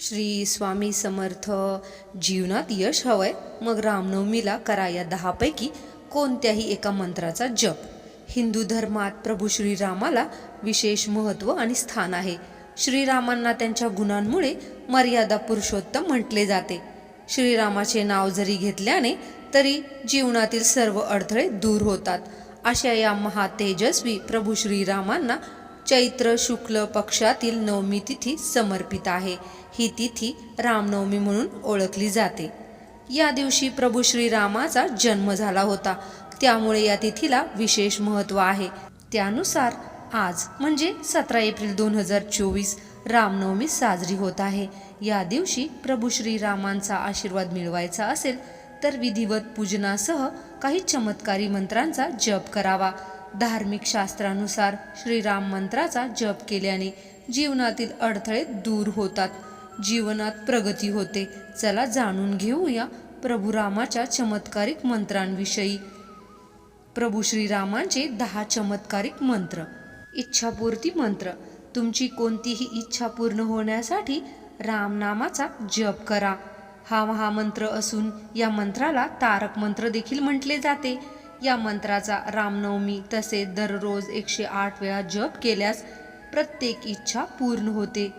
श्री स्वामी समर्थ. जीवनात यश हवंय मग रामनवमीला करा या दहापैकी कोणत्याही एका मंत्राचा जप. हिंदू धर्मात प्रभू श्रीरामाला विशेष महत्त्व आणि स्थान आहे. श्रीरामांना त्यांच्या गुणांमुळे मर्यादा पुरुषोत्तम म्हटले जाते. श्रीरामाचे नाव जरी घेतल्याने तरी जीवनातील सर्व अडथळे दूर होतात. अशा या महातेजस्वी प्रभू श्रीरामांना चैत्र शुक्ल पक्षातील नवमी तिथी समर्पित आहे. ही तिथी रामनवमी म्हणून ओळखली जाते. या दिवशी प्रभू श्रीरामाचा जन्म झाला होता. त्यामुळे या तिथीला विशेष महत्त्व आहे. त्यानुसार आज म्हणजे सतरा एप्रिल दोन हजार चोवीस रामनवमी साजरी होत आहे. या दिवशी प्रभू श्रीरामांचा आशीर्वाद मिळवायचा असेल तर विधिवत पूजनासह काही चमत्कारी मंत्रांचा जप करावा. धार्मिक शास्त्रानुसार श्रीराम मंत्राचा जप केल्याने जीवनातील अडथळे दूर होतात. जीवनात प्रगती होते. चला जाणून घेऊया प्रभू रामाच्या चमत्कारिक मंत्रांविषयी. प्रभू श्रीरामांचे दहा चमत्कारिक मंत्र. इच्छापूर्ती मंत्र. तुमची कोणतीही इच्छा पूर्ण होण्यासाठी रामनामाचा जप करा. हा महामंत्र असून या मंत्राला तारक मंत्र देखील म्हटले जाते. या मंत्राचा रामनवमी तसेच दररोज एकशे आठ वेळा जप केल्यास प्रत्येक इच्छा पूर्ण होते.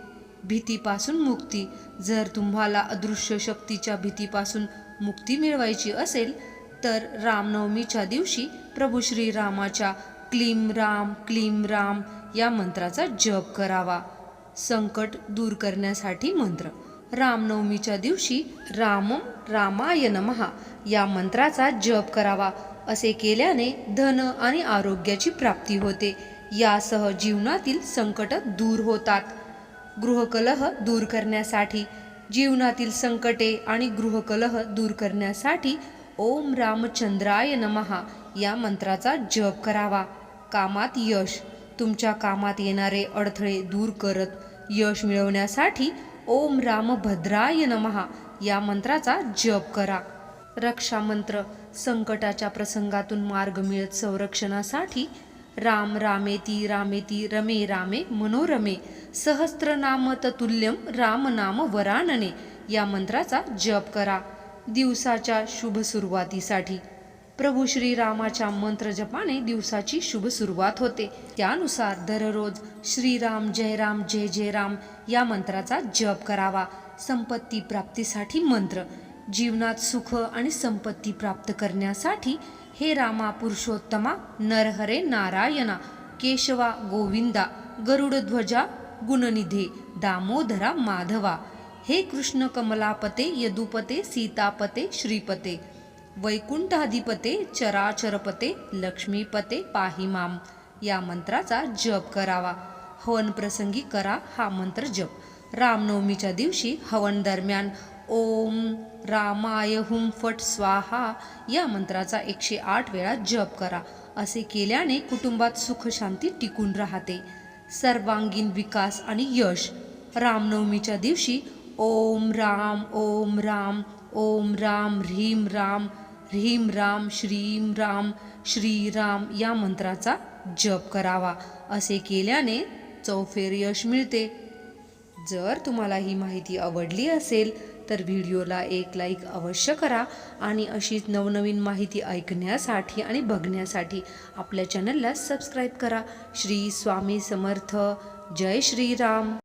भीतीपासून मुक्ती. जर तुम्हाला अदृश्य शक्तीच्या भीतीपासून मुक्ती मिळवायची असेल तर रामनवमीच्या दिवशी प्रभू श्रीरामाच्या क्लीम राम क्लीम राम या मंत्राचा जप करावा. संकट दूर करण्यासाठी मंत्र. रामनवमीच्या दिवशी रामम रामाय नमहा या मंत्राचा जप करावा. असे केल्याने धन आणि आरोग्याची प्राप्ती होते. यासह जीवनातील संकट दूर होतात. गृहकलह दूर करण्यासाठी जीवनातील संकटे आणि गृहकलह दूर करण्यासाठी ओम रामचंद्राय नमहा या मंत्राचा जप करावा. कामात यश. तुमच्या कामात येणारे अडथळे दूर करत यश मिळवण्यासाठी ओम रामभद्राय नमहा या मंत्राचा जप करा. रक्षामंत्र. संकटाच्या प्रसंगातून मार्ग मिळत संरक्षणासाठी राम रामेती रामेती रमे रामे मनोरमे सहस्त्रनाम ततुल्यम रामनाम वरानने या मंत्राचा जप करा. दिवसाच्या शुभ सुरुवातीसाठी प्रभू श्रीरामाच्या मंत्र जपाने दिवसाची शुभ सुरुवात होते. त्यानुसार दररोज श्रीराम जय राम जय जय राम या मंत्राचा जप करावा. संपत्ती प्राप्तीसाठी मंत्र जीवनात सुख आणि संपत्ती प्राप्त करण्यासाठी हे रामा पुरुषोत्तमा नरहरे नारायणा केशवा गोविंदा गरुडध्वजा गुणनिधे दामोदरा माधवा हे कृष्ण कमलापते यदुपते सीतापते श्रीपते वैकुंठाधिपते चराचरपते लक्ष्मीपते पाहिमाम या मंत्राचा जप करावा. हवन प्रसंगी करा हा मंत्र जप. रामनवमीच्या दिवशी हवन दरम्यान ओम रामाय हुम फट स्वाहा. या मंत्राचा एकशे आठ वेळा जप करा. असे केल्याने कुटुंबात सुखशांती टिकून राहते. सर्वांगीण विकास आणि यश. रामनवमीच्या दिवशी ओम राम ओम राम ओम राम ह्रीम राम ह्रीम राम श्रीम राम श्रीराम या मंत्राचा जप करावा. असे केल्याने चौफेर यश मिळते. जर तुम्हाला ही माहिती आवडली असेल तर व्हिडिओला एक लाईक अवश्य करा आणि अशीच नवनवीन माहिती ऐकण्यासाठी आणि बघण्यासाठी आपल्या चॅनलला सबस्क्राईब करा. श्री स्वामी समर्थ. जय श्रीराम.